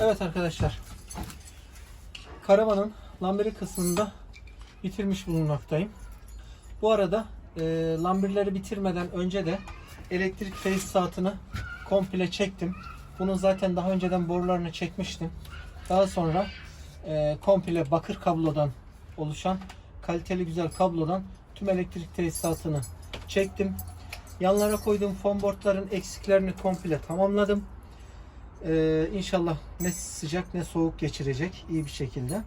Evet arkadaşlar. Karavanın lambiri kısmında bitirmiş bulunmaktayım. Bu arada e, lambirleri bitirmeden önce de elektrik tesisatını komple çektim. Bunun zaten daha önceden borularını çekmiştim. Daha sonra e, komple bakır kablodan oluşan kaliteli güzel kablodan tüm elektrik tesisatını çektim. Yanlara koyduğum foam boardların eksiklerini komple tamamladım. Ee, inşallah ne sıcak ne soğuk geçirecek iyi bir şekilde.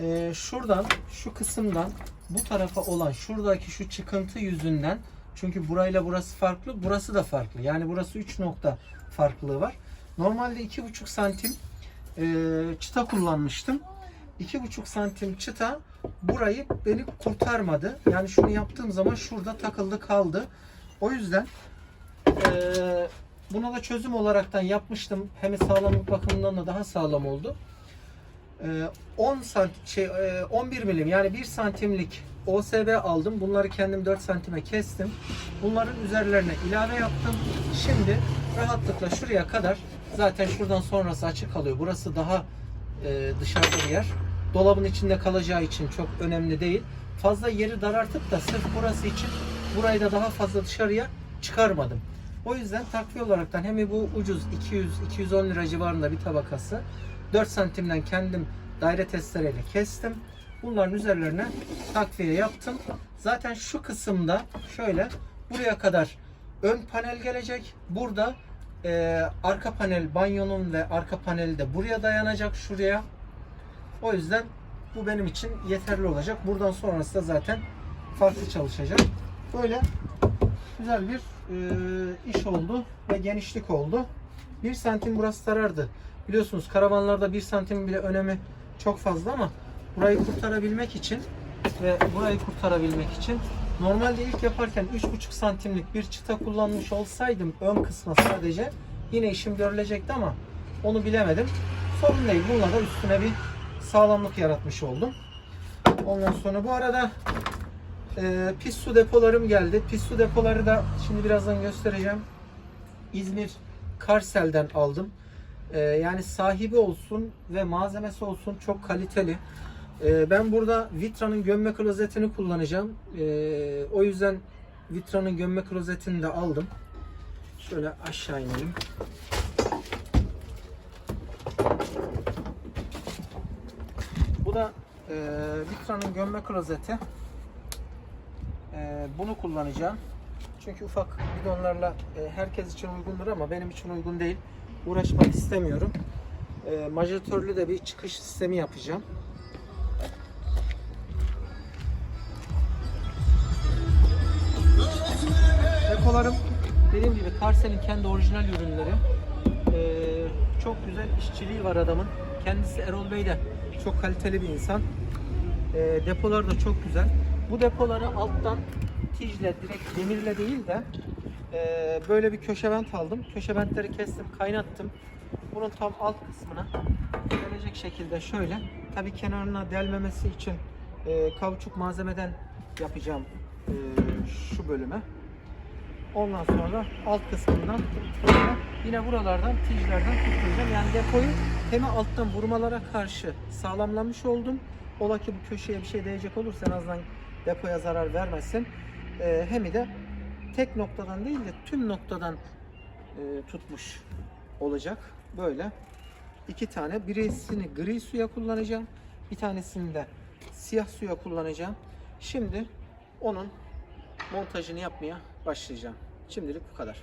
Ee, şuradan şu kısımdan bu tarafa olan şuradaki şu çıkıntı yüzünden çünkü burayla burası farklı burası da farklı. Yani burası 3 nokta farklılığı var. Normalde 2,5 santim e, çıta kullanmıştım. 2,5 santim çıta burayı beni kurtarmadı. Yani şunu yaptığım zaman şurada takıldı kaldı. O yüzden eee buna da çözüm olaraktan yapmıştım. Hem sağlamlık bakımından da daha sağlam oldu. Eee 10 santim şey eee, 11 milim yani 1 santimlik OSB aldım. Bunları kendim 4 santime kestim. Bunların üzerlerine ilave yaptım. Şimdi rahatlıkla şuraya kadar zaten şuradan sonrası açık kalıyor. Burası daha eee, dışarıda bir yer. Dolabın içinde kalacağı için çok önemli değil. Fazla yeri daraltıp da sırf burası için burayı da daha fazla dışarıya çıkarmadım. O yüzden takviye olaraktan hem bu ucuz 200-210 lira civarında bir tabakası 4 santimden kendim daire testereyle kestim. Bunların üzerlerine takviye yaptım. Zaten şu kısımda şöyle buraya kadar ön panel gelecek. Burada e, arka panel banyonun ve arka paneli de buraya dayanacak şuraya. O yüzden bu benim için yeterli olacak. Buradan sonrası da zaten farklı çalışacak. Böyle güzel bir e, iş oldu ve genişlik oldu. 1 santim burası sarardı. Biliyorsunuz karavanlarda 1 santim bile önemi çok fazla ama burayı kurtarabilmek için ve burayı kurtarabilmek için normalde ilk yaparken 3,5 santimlik bir çıta kullanmış olsaydım ön kısma sadece yine işim görülecekti ama onu bilemedim. Sorun değil. Bununla da üstüne bir sağlamlık yaratmış oldum. Ondan sonra bu arada e, pis su depolarım geldi. Pis su depoları da şimdi birazdan göstereceğim. İzmir Karsel'den aldım. E, yani sahibi olsun ve malzemesi olsun çok kaliteli. E, ben burada Vitra'nın gömme klozetini kullanacağım. E, o yüzden Vitra'nın gömme klozetini de aldım. Şöyle aşağı inelim. Bu da e, Vitra'nın gömme klozeti. E, bunu kullanacağım. Çünkü ufak bidonlarla e, herkes için uygundur ama benim için uygun değil. Uğraşmak istemiyorum. E, majatörlü de bir çıkış sistemi yapacağım. Depolarım dediğim gibi Karsel'in kendi orijinal ürünleri. Ee, çok güzel işçiliği var adamın. Kendisi Erol Bey de çok kaliteli bir insan. Ee, depolar da çok güzel. Bu depoları alttan tijle, direkt demirle değil de e, böyle bir köşevent aldım. Köşeventleri kestim, kaynattım. Bunun tam alt kısmına gelecek şekilde şöyle. Tabii kenarına delmemesi için e, kauçuk malzemeden yapacağım e, şu bölüme. Ondan sonra alt kısmından yine buralardan tijlerden tutturacağım. Yani depoyu hem alttan vurmalara karşı sağlamlamış oldum. Ola ki bu köşeye bir şey değecek olursa en azından depoya zarar vermesin. Ee, hem de tek noktadan değil de tüm noktadan e, tutmuş olacak. Böyle iki tane. Birisini gri suya kullanacağım. Bir tanesini de siyah suya kullanacağım. Şimdi onun montajını yapmaya başlayacağım. Şimdilik bu kadar.